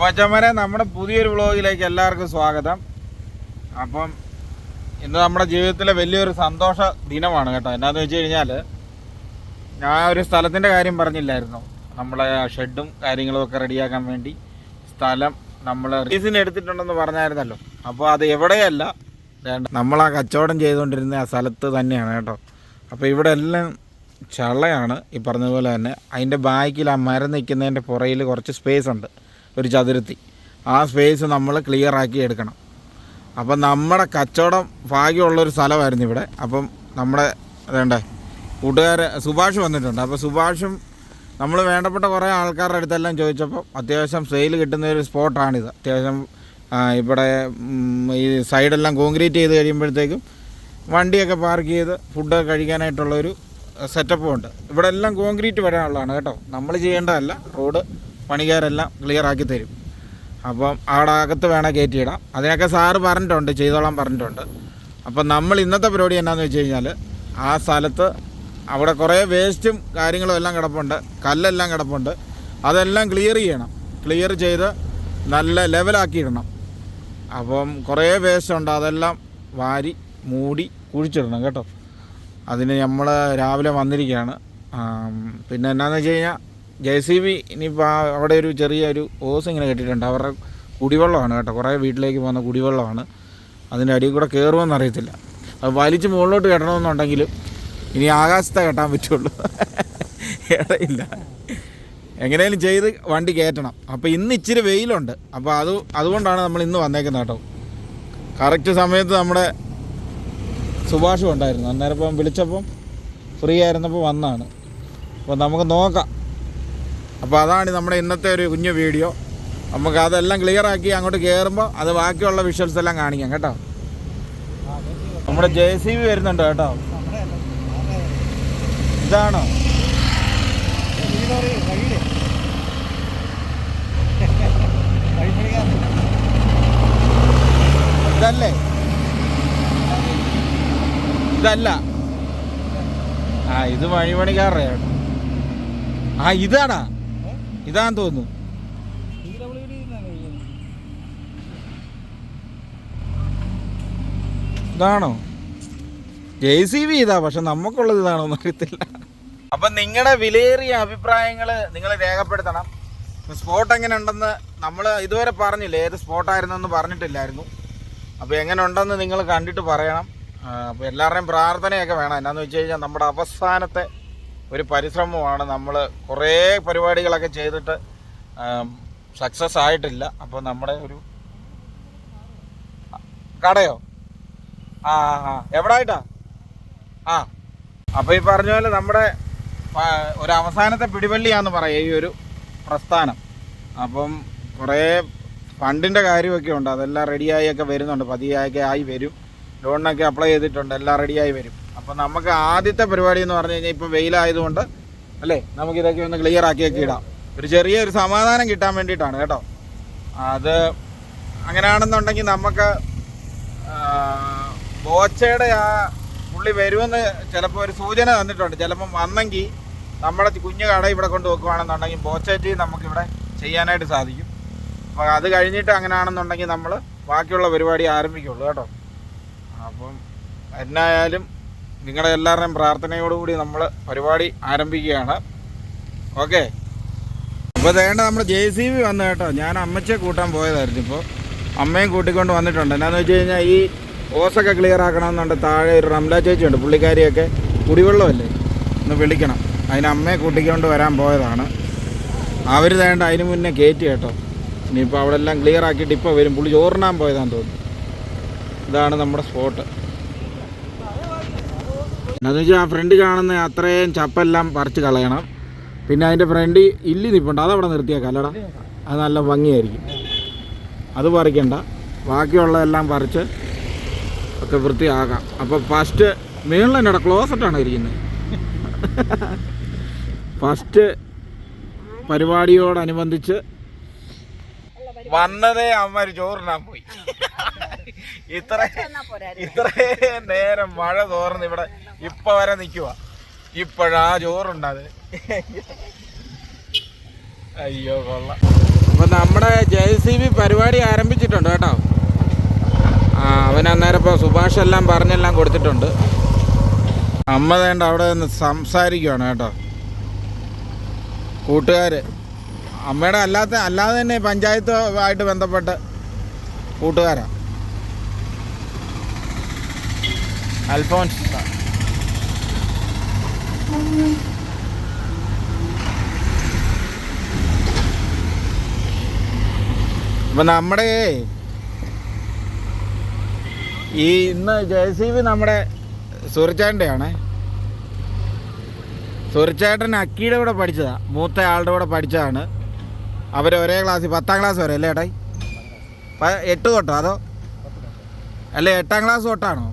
അപ്പോൾ അച്ഛന്മാരെ നമ്മുടെ പുതിയൊരു വ്ളോഗിലേക്ക് എല്ലാവർക്കും സ്വാഗതം. അപ്പം ഇന്ന് നമ്മുടെ ജീവിതത്തിലെ വലിയൊരു സന്തോഷ ദിനമാണ് കേട്ടോ. എന്നാന്ന് വെച്ച് കഴിഞ്ഞാൽ ഞാൻ ഒരു സ്ഥലത്തിന്റെ കാര്യം പറഞ്ഞില്ലായിരുന്നു. നമ്മളെ ഷെഡും കാര്യങ്ങളും ഒക്കെ റെഡിയാക്കാൻ വേണ്ടി സ്ഥലം നമ്മൾ റീസിന് എടുത്തിട്ടുണ്ടെന്ന് പറഞ്ഞായിരുന്നല്ലോ. അപ്പോൾ അത് എവിടെയല്ല നമ്മൾ ആ കച്ചവടം ചെയ്തുകൊണ്ടിരുന്ന ആ സ്ഥലത്ത് തന്നെയാണ് കേട്ടോ. അപ്പോൾ ഇവിടെ എല്ലാം ചള്ളയാണ് ഈ പറഞ്ഞതുപോലെ തന്നെ. അതിന്റെ ബാക്കിൽ ആ മരം നിൽക്കുന്നതിന്റെ പുറയിൽ കുറച്ച് സ്പേസ് ഉണ്ട്. ഒരു ചതുരത്തി. ആ സ്പേസ് നമ്മൾ ക്ലിയർ ആക്കി എടുക്കണം. അപ്പം നമ്മുടെ കച്ചവടം ഭാഗ്യമുള്ളൊരു സ്ഥലമായിരുന്നു ഇവിടെ. അപ്പം നമ്മുടെ അതേണ്ടേ കൂട്ടുകാർ സുഭാഷ് വന്നിട്ടുണ്ട്. അപ്പോൾ സുഭാഷും നമ്മൾ വേണ്ടപ്പെട്ട കുറേ ആൾക്കാരുടെ അടുത്തെല്ലാം ചോദിച്ചപ്പോൾ അത്യാവശ്യം സെയിൽ കിട്ടുന്ന ഒരു സ്പോട്ടാണിത്. അത്യാവശ്യം ഇവിടെ ഈ സൈഡെല്ലാം കോൺക്രീറ്റ് ചെയ്ത് കഴിയുമ്പോഴത്തേക്കും വണ്ടിയൊക്കെ പാർക്ക് ചെയ്ത് ഫുഡൊക്കെ കഴിക്കാനായിട്ടുള്ളൊരു സെറ്റപ്പും ഉണ്ട്. ഇവിടെ എല്ലാം കോൺക്രീറ്റ് വരാനുള്ളതാണ് കേട്ടോ. നമ്മൾ ചെയ്യേണ്ടതല്ല. റോഡ് പണിക്കാരെല്ലാം ക്ലിയർ ആക്കി തരും. അപ്പം അവിടെ അകത്ത് വേണേൽ കയറ്റിയിടാം അതിനൊക്കെ സാറ് പറഞ്ഞിട്ടുണ്ട് ചെയ്തോളാം പറഞ്ഞിട്ടുണ്ട്. അപ്പം നമ്മൾ ഇന്നത്തെ പരിപാടി എന്നാന്ന് വെച്ച് കഴിഞ്ഞാൽ ആ സ്ഥലത്ത് അവിടെ കുറേ വേസ്റ്റും കാര്യങ്ങളും എല്ലാം കിടപ്പുണ്ട്. കല്ലെല്ലാം കിടപ്പുണ്ട്. അതെല്ലാം ക്ലിയർ ചെയ്യണം. ക്ലിയർ ചെയ്ത് നല്ല ലെവലാക്കി ഇടണം അപ്പം കുറേ വേസ്റ്റ് ഉണ്ട്. അതെല്ലാം വാരി മൂടി കുഴിച്ചിടണം കേട്ടോ. അതിന് നമ്മൾ രാവിലെ വന്നിരിക്കുകയാണ്. പിന്നെ എന്നാന്ന് വെച്ച് കഴിഞ്ഞാൽ ജെ സി ബി ഇനിയിപ്പോൾ അവിടെ ഒരു ചെറിയൊരു ഓസ് ഇങ്ങനെ കെട്ടിയിട്ടുണ്ട്. അവരുടെ കുടിവെള്ളമാണ് കേട്ടോ. കുറേ വീട്ടിലേക്ക് പോകുന്ന കുടിവെള്ളമാണ്. അതിന്റെ അടിയിൽ കൂടെ കയറുമെന്ന് അറിയത്തില്ല. അത് വലിച്ച് മുകളിലോട്ട് കെട്ടണമെന്നുണ്ടെങ്കിലും ഇനി ആകാശത്തെ കെട്ടാൻ പറ്റുള്ളൂ. ഇടയില്ല. എങ്ങനെയും ചെയ്ത് വണ്ടി കയറ്റണം. അപ്പോൾ ഇന്ന് ഇച്ചിരി വെയിലുണ്ട്. അപ്പോൾ അത് അതുകൊണ്ടാണ് നമ്മൾ ഇന്ന് വന്നേക്കുന്നത് കേട്ടോ. കറക്റ്റ് സമയത്ത് നമ്മുടെ സുഭാഷും ഉണ്ടായിരുന്നു. അന്നേരം ഇപ്പം വിളിച്ചപ്പം ഫ്രീ ആയിരുന്നപ്പോൾ വന്നാണ്. അപ്പോൾ നമുക്ക് നോക്കാം. അപ്പോൾ അതാണ് നമ്മുടെ ഇന്നത്തെ ഒരു കുഞ്ഞു വീഡിയോ. നമുക്ക് അതെല്ലാം ക്ലിയർ ആക്കി അങ്ങോട്ട് കയറുമ്പോൾ അത് ബാക്കിയുള്ള വിഷ്വൽസ് എല്ലാം കാണിക്കാം കേട്ടോ. നമ്മുടെ ജെ സി ബി വരുന്നുണ്ട് കേട്ടോ? ഇതാണോ? ഇതല്ലേ? ഇതല്ല. ആ ഇത് വഴിപണിക്കാറേ ആ ഇതാണാ? ഇതാന്ന് തോന്നുന്നു. ഇതാണോ? ജെ സി ബി ഇതാ പക്ഷെ നമുക്കുള്ളത് ഇതാണോ അറിയത്തില്ല. അപ്പൊ നിങ്ങളുടെ വിലയേറിയ അഭിപ്രായങ്ങൾ നിങ്ങൾ രേഖപ്പെടുത്തണം. സ്പോട്ട് എങ്ങനെ ഉണ്ടെന്ന് നമ്മൾ ഇതുവരെ പറഞ്ഞില്ല ഏത് സ്പോട്ടായിരുന്നെന്ന് പറഞ്ഞിട്ടില്ലായിരുന്നു. അപ്പോൾ എങ്ങനെ ഉണ്ടെന്ന് നിങ്ങൾ കണ്ടിട്ട് പറയണം. അപ്പോൾ എല്ലാവരുടെയും പ്രാർത്ഥനയൊക്കെ വേണം. എന്നാന്ന് വെച്ച് കഴിഞ്ഞാൽ നമ്മുടെ അവസാനത്തെ ഒരു പരിശ്രമമാണ്. നമ്മൾ കുറേ പരിപാടികളൊക്കെ ചെയ്തിട്ട് സക്സസ് ആയിട്ടില്ല. അപ്പോൾ നമ്മുടെ ഒരു കടയോ? ആ ആ എവിടെ ആയിട്ടാ ആ. അപ്പോൾ ഈ പറഞ്ഞ പോലെ നമ്മുടെ ഒരു അവസാനത്തെ പിടിവള്ളിയാന്ന് പറയാം ഈ ഒരു പ്രസ്ഥാനം. അപ്പം കുറേ ഫണ്ടിന്റെ കാര്യമൊക്കെ ഉണ്ട്. അതെല്ലാം റെഡിയായി ഒക്കെ വരുന്നുണ്ട്. പതിയായൊക്കെ ആയി വരും. ലോണിനൊക്കെ അപ്ലൈ ചെയ്തിട്ടുണ്ട്. എല്ലാം റെഡിയായി വരും. അപ്പം നമുക്ക് ആദ്യത്തെ പരിപാടി എന്ന് പറഞ്ഞു കഴിഞ്ഞാൽ ഇപ്പോൾ വെയിലായതുകൊണ്ട് അല്ലേ? നമുക്കിതൊക്കെ ഒന്ന് ക്ലിയർ ആക്കിയൊക്കെ ഇടാം. ഒരു ചെറിയൊരു സമാധാനം കിട്ടാൻ വേണ്ടിയിട്ടാണ് കേട്ടോ. അത് അങ്ങനെയാണെന്നുണ്ടെങ്കിൽ നമുക്ക് ബോച്ചയുടെ ആ പുള്ളി വരുമെന്ന് ചിലപ്പോൾ ഒരു സൂചന തന്നിട്ടുണ്ട്. ചിലപ്പം വന്നെങ്കിൽ നമ്മുടെ കുഞ്ഞു കട ഇവിടെ കൊണ്ട് വെക്കുവാണെന്നുണ്ടെങ്കിൽ ബോച്ചേറ്റി നമുക്കിവിടെ ചെയ്യാനായിട്ട് സാധിക്കും. അപ്പോൾ അത് കഴിഞ്ഞിട്ട് അങ്ങനെയാണെന്നുണ്ടെങ്കിൽ നമ്മൾ ബാക്കിയുള്ള പരിപാടി ആരംഭിക്കുള്ളൂ കേട്ടോ. അപ്പം എന്നായാലും നിങ്ങളുടെ എല്ലാവരുടെയും പ്രാർത്ഥനയോടുകൂടി നമ്മൾ പരിപാടി ആരംഭിക്കുകയാണ്. ഓക്കെ. അപ്പോൾ വേണ്ട നമ്മൾ ജെ സി ബി വന്നു കേട്ടോ. ഞാൻ അമ്മച്ചെ കൂട്ടാൻ പോയതായിരുന്നു ഇപ്പോൾ അമ്മയും കൂട്ടിക്കൊണ്ട് വന്നിട്ടുണ്ട്. എന്നാന്ന് വെച്ച് കഴിഞ്ഞാൽ ഈ ഓസൊക്കെ ക്ലിയർ ആക്കണമെന്നുണ്ട്. താഴെ ഒരു റംല ചേച്ചിയുണ്ട് പുള്ളിക്കാരിയൊക്കെ കുടിവെള്ളമല്ലേ? ഒന്ന് വിളിക്കണം. അതിന് അമ്മയെ കൂട്ടിക്കൊണ്ട് വരാൻ പോയതാണ്. അവർ വേണ്ട അതിന് മുന്നേ കയറ്റി കേട്ടോ. ഇനിയിപ്പോൾ അവിടെ എല്ലാം ക്ലിയർ ആക്കിയിട്ട് ഇപ്പോൾ വരും. പുള്ളി ചോറിനാൻ പോയതാണെന്ന് തോന്നുന്നു. ഇതാണ് നമ്മുടെ സ്പോട്ട്. എന്നാന്ന് വെച്ചാൽ ആ ഫ്രണ്ട് കാണുന്ന അത്രയും ചപ്പെല്ലാം പറിച്ച് കളയണം. പിന്നെ അതിന്റെ ഫ്രണ്ട് ഇല്ലി നിൽപ്പുണ്ട് അതവിടെ നിർത്തിയേക്കാം അല്ലടാ അത് നല്ല ഭംഗിയായിരിക്കും. അത് പറിക്കണ്ട. ബാക്കിയുള്ളതെല്ലാം പറിച്ച് ഒക്കെ വൃത്തിയാക്കാം. അപ്പോൾ ഫസ്റ്റ് മേളിൽ തന്നെ ക്ലോസറ്റാണ് ഇരിക്കുന്നത് ഫസ്റ്റ് പരിപാടിയോടനുബന്ധിച്ച് വന്നതേ അമ്മര് ചോറിനാൻ പോയി. ഇത്ര ഇത്രയും നേരം മഴ തോർന്ന് ഇവിടെ ഇപ്പൊ വരെ നിൽക്കുക ഇപ്പോഴാ ചോറുണ്ടത് അയ്യോ കൊള്ളാം. അപ്പൊ നമ്മുടെ ജെ സി ബി പരിപാടി ആരംഭിച്ചിട്ടുണ്ട് കേട്ടോ. ആ അവൻ അന്നേരം ഇപ്പോൾ സുഭാഷ് എല്ലാം പറഞ്ഞെല്ലാം കൊടുത്തിട്ടുണ്ട്. അമ്മ വേണ്ട അവിടെ നിന്ന് സംസാരിക്കുവാണ് കേട്ടോ. കൂട്ടുകാർ അമ്മയുടെ അല്ലാത്ത അല്ലാതെ തന്നെ പഞ്ചായത്തുമായിട്ട് ബന്ധപ്പെട്ട് കൂട്ടുകാരാ. അൽഫോൻസ്. അപ്പം നമ്മുടെ ഈ ഇന്ന് ജെ സി ബി നമ്മുടെ സുറിച്ചേട്ടന്റെ ആണേ സുറിച്ചേട്ടൻ അക്കിയുടെ കൂടെ പഠിച്ചതാ. മൂത്ത ആളുടെ കൂടെ പഠിച്ചതാണ്. അവർ ഒരേ ക്ലാസ്സിൽ പത്താം ക്ലാസ് വരെ അല്ലേ ഏട്ടായി എട്ട് തൊട്ടോ അതോ? അല്ല എട്ടാം ക്ലാസ് തൊട്ടാണോ?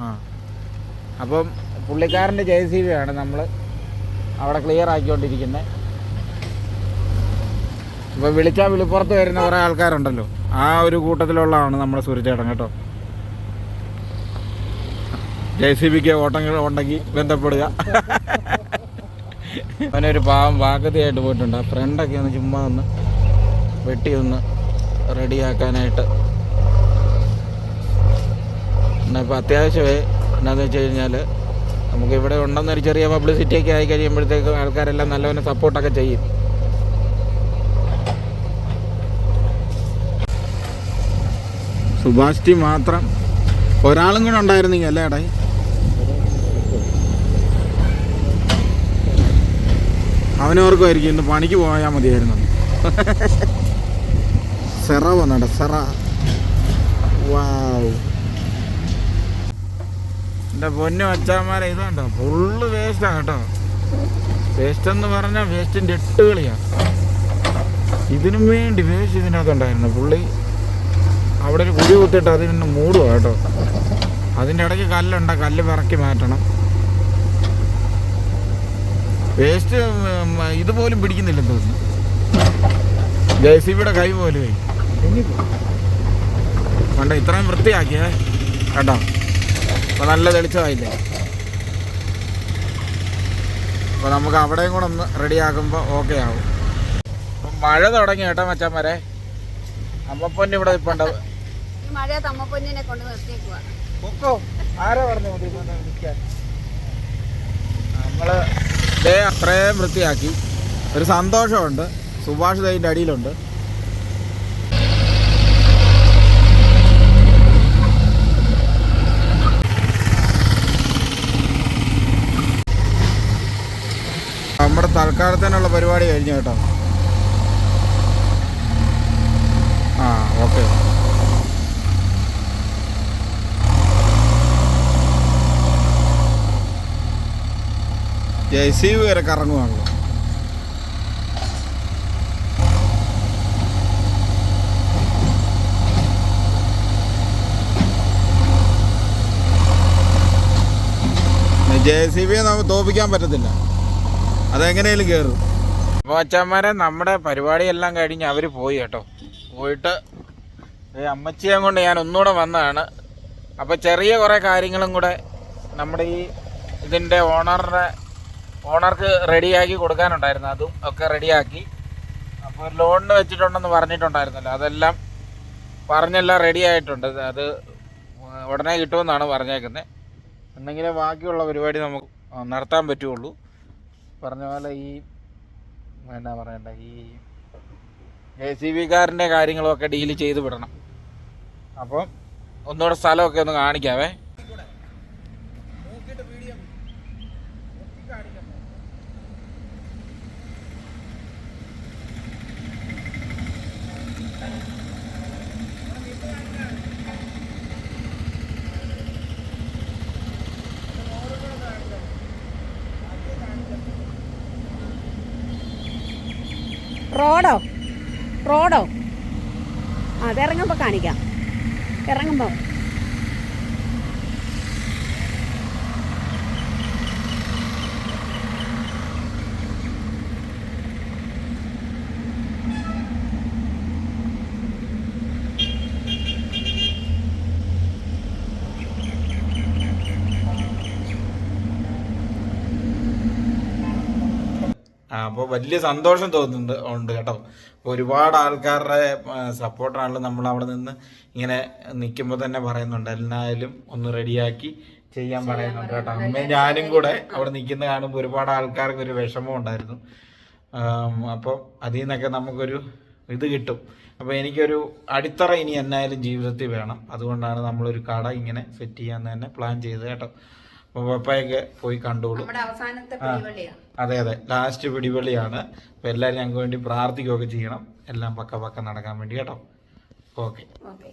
ആ. അപ്പം പുള്ളിക്കാരന്റെ ജെ സി ബി ആണ് നമ്മൾ അവിടെ ക്ലിയർ ആക്കിക്കൊണ്ടിരിക്കുന്നത് ഇപ്പോൾ വിളിച്ചാൽ വിളിപ്പുറത്ത് വരുന്ന കുറേ ആൾക്കാരുണ്ടല്ലോ. ആ ഒരു കൂട്ടത്തിലുള്ളതാണ് നമ്മുടെ സൂര്യചേട്ടൻ കേട്ടോ. ജെ സി ബിക്ക് ഓട്ടങ്ങൾ ഉണ്ടെങ്കിൽ ബന്ധപ്പെടുക. അവനൊരു പാവം വാക്കത്തിയായിട്ട് പോയിട്ടുണ്ട്. ആ ഫ്രണ്ടൊക്കെ ഒന്ന് ചുമ്മാ ഒന്ന് വെട്ടി ഒന്ന് റെഡിയാക്കാനായിട്ട്. എന്നാൽ ഇപ്പോൾ അത്യാവശ്യമേ എന്നാന്ന് വെച്ച് കഴിഞ്ഞാൽ നമുക്ക് ഇവിടെ ഉണ്ടെന്നൊരു ചെറിയ പബ്ലിസിറ്റി ഒക്കെ ആയി കഴിയുമ്പോഴത്തേക്ക് ആൾക്കാരെല്ലാം നല്ലവനെ സപ്പോർട്ടൊക്കെ ചെയ്യും. സുഭാഷ് ടി മാത്രം. ഒരാളും കൂടെ ഉണ്ടായിരുന്നെങ്കിൽ അല്ലേ ഏടായി അവനോർക്കുമായിരിക്കും ഇന്ന് പണിക്ക് പോയാൽ മതിയായിരുന്നു. സെറ വന്നട സെറ. വാവ് എന്റെ പൊന്നു അച്ചാമാരെ ഇതുണ്ടോ ഫുള്ള് വേസ്റ്റാണ് കേട്ടോ. വേസ്റ്റ് എന്ന് പറഞ്ഞാൽ വേസ്റ്റിന്റെ എട്ട് കളിയാണ് ഇതിനും വേണ്ടി വേസ്റ്റ് ഇതിനകത്തുണ്ടായിരുന്നു. പുള്ളി അവിടെ ഒരു കുഴി കുത്തിയിട്ട് അതിന് മൂടുക കേട്ടോ. അതിന്റെ ഇടയ്ക്ക് കല്ലുണ്ട്. കല്ല് പറക്കി മാറ്റണം. വേസ്റ്റ് ഇതുപോലും പിടിക്കുന്നില്ലെന്ന് തോന്നുന്നു. ജെ സി ബിയുടെ കൈ പോലും കണ്ട ഇത്രയും വൃത്തിയാക്കിയേ. കേട്ടോ അപ്പോൾ നല്ല തെളിച്ചമായില്ലേ? അപ്പോൾ നമുക്ക് അവിടെയും കൂടെ ഒന്ന് റെഡിയാക്കുമ്പോൾ ഓക്കെ ആവും. അപ്പം മഴ തുടങ്ങി കേട്ടോ മച്ചാൻ വരെ അമ്മപ്പൊന്നെ ഇവിടെ നിർത്തിയേക്കുക പൊക്കോ? ആരാ പറഞ്ഞു നമ്മൾ ദേ അത്രയും വൃത്തിയാക്കി. ഒരു സന്തോഷമുണ്ട്. സുഭാഷ് ദൈന്റെ അടിയിലുണ്ട്. നമ്മുടെ തൽക്കാലത്തേനുള്ള പരിപാടി കഴിഞ്ഞു കേട്ടോ. ആ ഓക്കെ. ജെ സി വരെ കറങ്ങുവാണല്ലോ. ജെ സി ബിയെ നമുക്ക് തോപ്പിക്കാൻ പറ്റത്തില്ല. അതെങ്ങനെയും കയറും അപ്പോൾ അച്ഛന്മാരെ നമ്മുടെ പരിപാടിയെല്ലാം കഴിഞ്ഞ് അവർ പോയി കേട്ടോ. പോയിട്ട് അമ്മച്ചിയെ കൊണ്ട് ഞാൻ ഒന്നുകൂടെ വന്നതാണ്. അപ്പോൾ ചെറിയ കുറേ കാര്യങ്ങളും കൂടെ നമ്മുടെ ഈ ഇതിന്റെ ഓണറിന്റെ ഓണർക്ക് റെഡിയാക്കി കൊടുക്കാനുണ്ടായിരുന്നു. അതും ഒക്കെ റെഡിയാക്കി. അപ്പോൾ ലോണിന് വെച്ചിട്ടുണ്ടെന്ന് പറഞ്ഞിട്ടുണ്ടായിരുന്നല്ലോ. അതെല്ലാം പറഞ്ഞെല്ലാം റെഡി ആയിട്ടുണ്ട് അത് ഉടനെ കിട്ടുമെന്നാണ് പറഞ്ഞേക്കുന്നത് എന്നെങ്കിലും ബാക്കിയുള്ള പരിപാടി നമുക്ക് നടത്താൻ പറ്റുള്ളൂ. പറഞ്ഞ പോലെ ഈ എന്നാ പറയണ്ട ഈ ജെ സി ബിക്കാരന്റെ കാര്യങ്ങളൊക്കെ ഡീൽ ചെയ്ത് വിടണം. അപ്പം ഒന്നുകൂടെ സ്ഥലമൊക്കെ ഒന്ന് കാണിക്കാവേ. റോഡോ? റോഡോ? അത് ഇറങ്ങുമ്പോൾ കാണിക്കാം. ഇറങ്ങുമ്പോൾ ആ അപ്പോൾ വലിയ സന്തോഷം തോന്നുന്നുണ്ട് ഉണ്ട് കേട്ടോ. ഒരുപാട് ആൾക്കാരുടെ സപ്പോർട്ടാണല്ലോ നമ്മൾ അവിടെ നിന്ന് ഇങ്ങനെ നിൽക്കുമ്പോൾ തന്നെ പറയുന്നുണ്ട്. എല്ലാവരും ഒന്ന് റെഡിയാക്കി ചെയ്യാൻ പറയുന്നുണ്ട് കേട്ടോ. അമ്മയും ഞാനും കൂടെ അവിടെ നിൽക്കുന്ന കാണുമ്പോൾ ഒരുപാട് ആൾക്കാർക്ക് ഒരു വിഷമം ഉണ്ടായിരുന്നു. അപ്പോൾ അതിൽ നിന്നൊക്കെ നമുക്കൊരു ഇത് കിട്ടും. അപ്പോൾ എനിക്കൊരു അടിത്തറ ഇനി എന്നായാലും ജീവിതത്തിൽ വേണം. അതുകൊണ്ടാണ് നമ്മളൊരു കട ഇങ്ങനെ സെറ്റ് ചെയ്യാൻ തന്നെ പ്ലാൻ ചെയ്തത് കേട്ടോ. പപ്പയൊക്കെ പോയി കണ്ടോളൂ. അതെ അതെ. ലാസ്റ്റ് പിടിപള്ളിയാണ് അപ്പൊ എല്ലാവരും ഞങ്ങൾക്ക് വേണ്ടി പ്രാർത്ഥിക്കുകയൊക്കെ ചെയ്യണം. എല്ലാം പക്ക പക്ക നടക്കാൻ വേണ്ടി കേട്ടോ. Okay okay